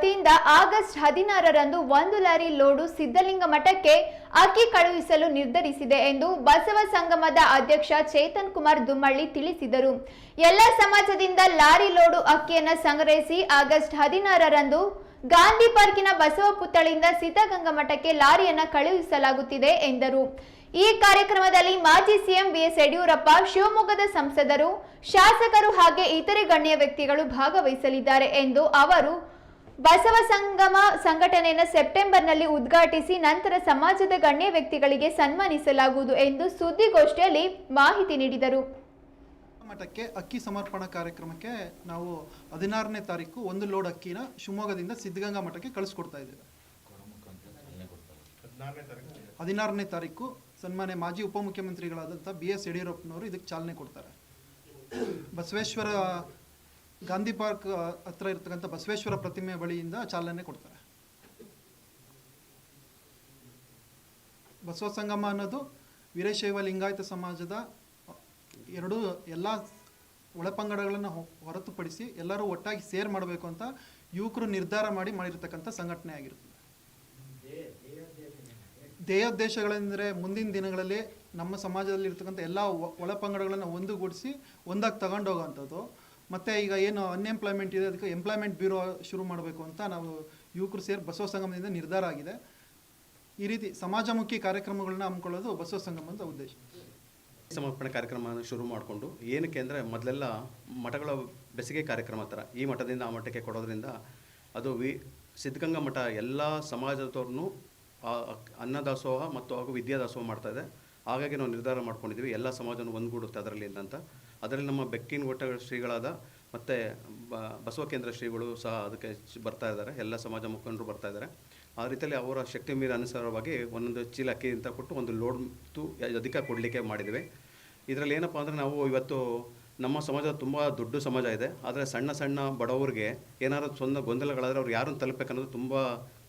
ವತಿಯಿಂದ ಆಗಸ್ಟ್ ಹದಿನಾರರಂದು ಒಂದು ಲಾರಿ ಲೋಡು ಸಿದ್ಧಲಿಂಗ ಮಠಕ್ಕೆ ಅಕ್ಕಿ ಕಳುಹಿಸಲು ನಿರ್ಧರಿಸಿದೆ ಎಂದು ಬಸವ ಸಂಗಮದ ಅಧ್ಯಕ್ಷ ಚೇತನ್ ಕುಮಾರ್ ದುಮ್ಮಳ್ಳಿ ತಿಳಿಸಿದರು. ಎಲ್ಲ ಸಮಾಜದಿಂದ ಲಾರಿ ಲೋಡು ಅಕ್ಕಿಯನ್ನು ಸಂಗ್ರಹಿಸಿ ಆಗಸ್ಟ್ ಹದಿನಾರರಂದು ಗಾಂಧಿ ಪಾರ್ಕಿನ ಬಸವ ಪುತ್ಥಳಿಯಿಂದ ಸಿದ್ಧಗಂಗಾ ಮಠಕ್ಕೆ ಲಾರಿಯನ್ನು ಕಳುಹಿಸಲಾಗುತ್ತಿದೆ ಎಂದರು. ಈ ಕಾರ್ಯಕ್ರಮದಲ್ಲಿ ಮಾಜಿ ಸಿಎಂ ಬಿಎಸ್ ಯಡಿಯೂರಪ್ಪ, ಶಿವಮೊಗ್ಗದ ಸಂಸದರು, ಶಾಸಕರು ಹಾಗೆ ಇತರೆ ಗಣ್ಯ ವ್ಯಕ್ತಿಗಳು ಭಾಗವಹಿಸಲಿದ್ದಾರೆ ಎಂದು ಅವರು ಬಸವ ಸಂಗಮ ಸಂಘಟನೆಯನ್ನು ಸೆಪ್ಟೆಂಬರ್ನಲ್ಲಿ ಉದ್ಘಾಟಿಸಿ ನಂತರ ಸಮಾಜದ ಗಣ್ಯ ವ್ಯಕ್ತಿಗಳಿಗೆ ಸನ್ಮಾನಿಸಲಾಗುವುದು ಎಂದು ಸುದ್ದಿಗೋಷ್ಠಿಯಲ್ಲಿ ಮಾಹಿತಿ ನೀಡಿದರು. ಮಠಕ್ಕೆ ಅಕ್ಕಿ ಸಮರ್ಪಣಾ ಕಾರ್ಯಕ್ರಮಕ್ಕೆ ನಾವು ಹದಿನಾರನೇ ತಾರೀಕು ಒಂದು ಲೋಡ್ ಅಕ್ಕಿನ ಶಿವಮೊಗ್ಗದಿಂದ ಸಿದ್ಧಗಂಗಾ ಮಠಕ್ಕೆ ಕಳಿಸ್ಕೊಡ್ತಾ ಇದ್ದೇವೆ. ಹದಿನಾರನೇ ತಾರೀಕು ಸನ್ಮಾನ್ಯ ಮಾಜಿ ಉಪಮುಖ್ಯಮಂತ್ರಿಗಳಾದಂಥ ಬಿ ಎಸ್ ಯಡಿಯೂರಪ್ಪನವರು ಇದಕ್ಕೆ ಚಾಲನೆ ಕೊಡ್ತಾರೆ. ಬಸವೇಶ್ವರ ಗಾಂಧಿ ಪಾರ್ಕ್ ಹತ್ರ ಇರತಕ್ಕಂಥ ಬಸವೇಶ್ವರ ಪ್ರತಿಮೆ ಬಳಿಯಿಂದ ಚಾಲನೆ ಕೊಡ್ತಾರೆ. ಬಸವ ಸಂಗಮ ಅನ್ನೋದು ವೀರಶೈವ ಲಿಂಗಾಯತ ಸಮಾಜದ ಎರಡು ಎಲ್ಲ ಒಳಪಂಗಡಗಳನ್ನು ಹೊರತುಪಡಿಸಿ ಎಲ್ಲರೂ ಒಟ್ಟಾಗಿ ಸೇರ್ ಮಾಡಬೇಕು ಅಂತ ಯುವಕರು ನಿರ್ಧಾರ ಮಾಡಿ ಮಾಡಿರ್ತಕ್ಕಂಥ ಸಂಘಟನೆ ಆಗಿರುತ್ತೆ ಧ್ಯೇಯೋದ್ದೇಶಗಳೆಂದರೆ ಮುಂದಿನ ದಿನಗಳಲ್ಲಿ ನಮ್ಮ ಸಮಾಜದಲ್ಲಿ ಇರ್ತಕ್ಕಂಥ ಎಲ್ಲ ಒಳಪಂಗಡಗಳನ್ನು ಒಂದುಗೂಡಿಸಿ, ಒಂದಾಗಿ ತಗೊಂಡೋಗೋವಂಥದ್ದು ಮತ್ತು ಈಗ ಏನು ಅನ್ಎಂಪ್ಲಾಯ್ಮೆಂಟ್ ಇದೆ, ಅದಕ್ಕೆ ಎಂಪ್ಲಾಯ್ಮೆಂಟ್ ಬ್ಯೂರೋ ಶುರು ಮಾಡಬೇಕು ಅಂತ ನಾವು ಯುವಕರು ಸೇರಿ ಬಸವ ಸಂಗಮದಿಂದ ನಿರ್ಧಾರ ಆಗಿದೆ. ಈ ರೀತಿ ಸಮಾಜಮುಖಿ ಕಾರ್ಯಕ್ರಮಗಳನ್ನ ಹಮ್ಮಿಕೊಳ್ಳೋದು ಬಸವ ಸಂಗಮದ ಉದ್ದೇಶ. ಸಮರ್ಪಣೆ ಕಾರ್ಯಕ್ರಮವನ್ನು ಶುರು ಮಾಡಿಕೊಂಡು, ಏನಕ್ಕೆ ಅಂದರೆ ಮೊದಲೆಲ್ಲ ಮಠಗಳ ಬೆಸಿಗೆ ಕಾರ್ಯಕ್ರಮ ಥರ, ಈ ಮಠದಿಂದ ಆ ಮಠಕ್ಕೆ ಕೊಡೋದ್ರಿಂದ ಅದು ವಿ, ಸಿದ್ಧಗಂಗಾ ಮಠ ಎಲ್ಲ ಸಮಾಜದವ್ರನ್ನೂ ಅನ್ನದಾಸೋಹ ಮತ್ತು ಹಾಗೂ ವಿದ್ಯಾದಾಸೋಹ ಇದೆ. ಹಾಗಾಗಿ ನಾವು ನಿರ್ಧಾರ ಮಾಡ್ಕೊಂಡಿದ್ದೀವಿ, ಎಲ್ಲ ಸಮಾಜವನ್ನು ಒಂದುಗೂಡುತ್ತೆ ಅದರಲ್ಲಿ ಅಂತ. ಅದರಲ್ಲಿ ನಮ್ಮ ಬೆಕ್ಕಿನ ಒಟ್ಟ ಶ್ರೀಗಳಾದ ಮತ್ತು ಬಸವ ಕೇಂದ್ರ ಶ್ರೀಗಳು ಸಹ ಅದಕ್ಕೆ ಬರ್ತಾ ಇದ್ದಾರೆ. ಎಲ್ಲ ಸಮಾಜ ಮುಖಂಡರು ಬರ್ತಾ ಇದ್ದಾರೆ. ಆ ರೀತಿಯಲ್ಲಿ ಅವರ ಶಕ್ತಿ ಮೀರಿ ಅನುಸಾರವಾಗಿ ಒಂದೊಂದು ಚೀಲ ಅಕ್ಕಿ ಅಂತ ಕೊಟ್ಟು ಒಂದು ಲೋಡ್ ತು ಅಧಿಕ ಕೊಡಲಿಕ್ಕೆ ಮಾಡಿದ್ವಿ. ಇದರಲ್ಲಿ ಏನಪ್ಪ ಅಂದರೆ ನಾವು ಇವತ್ತು ನಮ್ಮ ಸಮಾಜ ತುಂಬ ದೊಡ್ಡ ಸಮಾಜ ಇದೆ. ಆದರೆ ಸಣ್ಣ ಸಣ್ಣ ಬಡವರಿಗೆ ಏನಾದರೂ ಸ್ವಂತ ಗೊಂದಲಗಳಾದರೆ ಅವ್ರು ಯಾರನ್ನು ತಲುಪಬೇಕನ್ನೋದು ತುಂಬ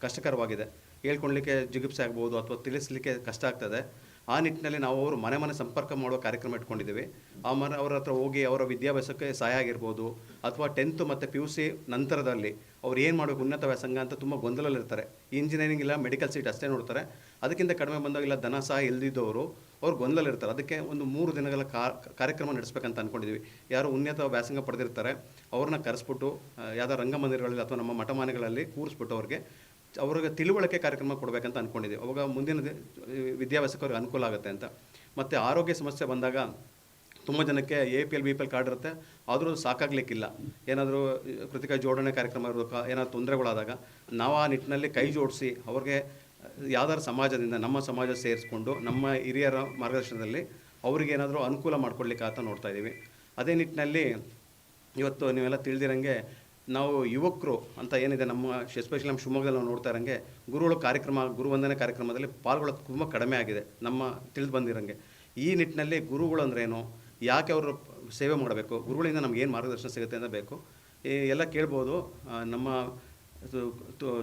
ಕಷ್ಟಕರವಾಗಿದೆ. ಹೇಳ್ಕೊಳ್ಲಿಕ್ಕೆ ಜಿಗುಪ್ಸೆ ಆಗ್ಬೋದು ಅಥವಾ ತಿಳಿಸ್ಲಿಕ್ಕೆ ಕಷ್ಟ ಆಗ್ತದೆ. ಆ ನಿಟ್ಟಿನಲ್ಲಿ ನಾವು ಅವರು ಮನೆ ಮನೆ ಸಂಪರ್ಕ ಮಾಡುವ ಕಾರ್ಯಕ್ರಮ ಇಟ್ಕೊಂಡಿದ್ದೇವೆ. ಆ ಮನೆ ಅವರ ಹತ್ರ ಹೋಗಿ ಅವರ ವಿದ್ಯಾಭ್ಯಾಸಕ್ಕೆ ಸಹಾಯ ಆಗಿರ್ಬೋದು, ಅಥವಾ ಟೆಂತ್ ಮತ್ತು ಪಿ ಯು ಸಿ ನಂತರದಲ್ಲಿ ಅವ್ರು ಏನು ಮಾಡಬೇಕು, ಉನ್ನತ ವ್ಯಾಸಂಗ ಅಂತ ತುಂಬ ಗೊಂದಲಲ್ಲಿರ್ತಾರೆ ಇಂಜಿನಿಯರಿಂಗ್ ಇಲ್ಲ ಮೆಡಿಕಲ್ ಸೀಟ್ ಅಷ್ಟೇ ನೋಡ್ತಾರೆ. ಅದಕ್ಕಿಂತ ಕಡಿಮೆ ಬಂದಾಗ ಇಲ್ಲ, ಧನ ಸಹ ಇಲ್ದಿದ್ದವರು ಅವ್ರು ಗೊಂದಲಿರ್ತಾರೆ ಅದಕ್ಕೆ ಒಂದು ಮೂರು ದಿನಗಳ ಕಾರ್ಯಕ್ರಮ ನಡೆಸ್ಬೇಕಂತ ಅಂದ್ಕೊಂಡಿದ್ದೀವಿ ಯಾರು ಉನ್ನತ ವ್ಯಾಸಂಗ ಪಡೆದಿರ್ತಾರೆ, ಅವ್ರನ್ನ ಕರೆಸ್ಬಿಟ್ಟು ಯಾವುದೋ ರಂಗಮಂದಿರಗಳಲ್ಲಿ ಅಥವಾ ನಮ್ಮ ಮಠಮಾನೆಗಳಲ್ಲಿ ಕೂರಿಸ್ಬಿಟ್ಟು ಅವ್ರಿಗೆ ಅವ್ರಿಗೆ ತಿಳುವಳಿಕೆ ಕಾರ್ಯಕ್ರಮ ಕೊಡಬೇಕಂತ ಅಂದ್ಕೊಂಡಿದ್ದೀವಿ ಅವಾಗ ಮುಂದಿನ ವಿದ್ಯಾಭ್ಯಾಸಕ್ಕೆ ಅನುಕೂಲ ಆಗುತ್ತೆ ಅಂತ. ಮತ್ತು ಆರೋಗ್ಯ ಸಮಸ್ಯೆ ಬಂದಾಗ ತುಂಬ ಜನಕ್ಕೆ A P L, B P L card ಇರುತ್ತೆ. ಆದರೂ ಸಾಕಾಗಲಿಕ್ಕಿಲ್ಲ. ಏನಾದರೂ ಕೃತಿಕ ಜೋಡಣೆ ಕಾರ್ಯಕ್ರಮ ಇರಬೇಕಾ, ಏನಾದರೂ ತೊಂದರೆಗಳಾದಾಗ ನಾವು ಆ ನಿಟ್ಟಿನಲ್ಲಿ ಕೈ ಜೋಡಿಸಿ ಅವ್ರಿಗೆ ಯಾವ್ದಾದ್ರು ಸಮಾಜದಿಂದ, ನಮ್ಮ ಸಮಾಜ ಸೇರಿಸ್ಕೊಂಡು, ನಮ್ಮ ಹಿರಿಯರ ಮಾರ್ಗದರ್ಶನದಲ್ಲಿ ಅವ್ರಿಗೆ ಏನಾದರೂ ಅನುಕೂಲ ಮಾಡ್ಕೊಡ್ಲಿಕ್ಕೆ ಅಂತ ನೋಡ್ತಾ ಇದ್ದೀವಿ. ಅದೇ ನಿಟ್ಟಿನಲ್ಲಿ ಇವತ್ತು ನೀವೆಲ್ಲ ತಿಳಿದಿರಂಗೆ ನಾವು ಯುವಕರು ಅಂತ ಏನಿದೆ ನಮ್ಮ ಎಸ್ಪೆಷಲಿ ನಮ್ಮ ಶಿವಮೊಗ್ಗದಲ್ಲಿ ನಾವು ನೋಡ್ತಾ ಇರೋಂಗೆ, ಗುರುಗಳು ಕಾರ್ಯಕ್ರಮ, ಗುರುವಂದನೆ ಕಾರ್ಯಕ್ರಮದಲ್ಲಿ ಪಾಲ್ಗೊಳ್ಳೋದು ತುಂಬ ಕಡಿಮೆ ಆಗಿದೆ, ನಮ್ಮ ತಿಳಿದು ಬಂದಿರೋಂಗೆ. ಈ ನಿಟ್ಟಿನಲ್ಲಿ ಗುರುಗಳು ಅಂದ್ರೇನು ಯಾಕೆ ಅವರು ಸೇವೆ ಮಾಡಬೇಕು? ಗುರುಗಳಿಂದ ನಮ್ಗೆ ಏನು ಮಾರ್ಗದರ್ಶನ ಸಿಗುತ್ತೆ ಅಂತ ಬೇಕು. ಎಲ್ಲ ಕೇಳ್ಬೋದು. ನಮ್ಮ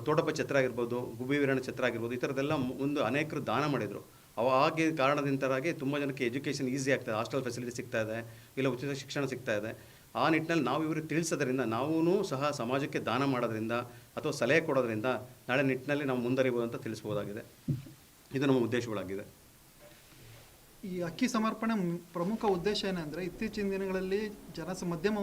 ತೋಟಪ್ಪ ಛತ್ರ ಆಗಿರ್ಬೋದು, ಗುಬ್ಬಿ ವೀರಣ್ಣ ಛತ್ರ ಆಗಿರ್ಬೋದು, ಈ ಥರದ್ದೆಲ್ಲ ಒಂದು ಅನೇಕರು ದಾನ ಮಾಡಿದರು. ಅವಾಗಿ ಕಾರಣದಿಂದಾಗಿ ತುಂಬ ಜನಕ್ಕೆ ಎಜುಕೇಷನ್ ಈಸಿ ಆಗ್ತದೆ ಹಾಸ್ಟೆಲ್ ಫೆಸಿಲಿಟಿ ಸಿಗ್ತಾ ಇದೆ, ಇಲ್ಲ ಉಚಿತ ಶಿಕ್ಷಣ ಸಿಗ್ತಾ ಇದೆ. ಆ ನಿಟ್ಟಿನಲ್ಲಿ ನಾವು ಇವರು ತಿಳಿಸೋದ್ರಿಂದ ನಾವೂ ಸಹ ಸಮಾಜಕ್ಕೆ ದಾನ ಮಾಡೋದ್ರಿಂದ ಅಥವಾ ಸಲಹೆ ಕೊಡೋದ್ರಿಂದ ನಾಳೆ ನಿಟ್ಟಿನಲ್ಲಿ ನಾವು ಮುಂದರಿಬೋದು ಅಂತ ತಿಳಿಸ್ಬೋದಾಗಿದೆ. ಇದು ನಮ್ಮ ಉದ್ದೇಶಗಳಾಗಿದೆ. ಈ ಅಕ್ಕಿ ಸಮರ್ಪಣೆ ಪ್ರಮುಖ ಉದ್ದೇಶ ಏನಂದರೆ, ಇತ್ತೀಚಿನ ದಿನಗಳಲ್ಲಿ ಜನ ಮಧ್ಯಮ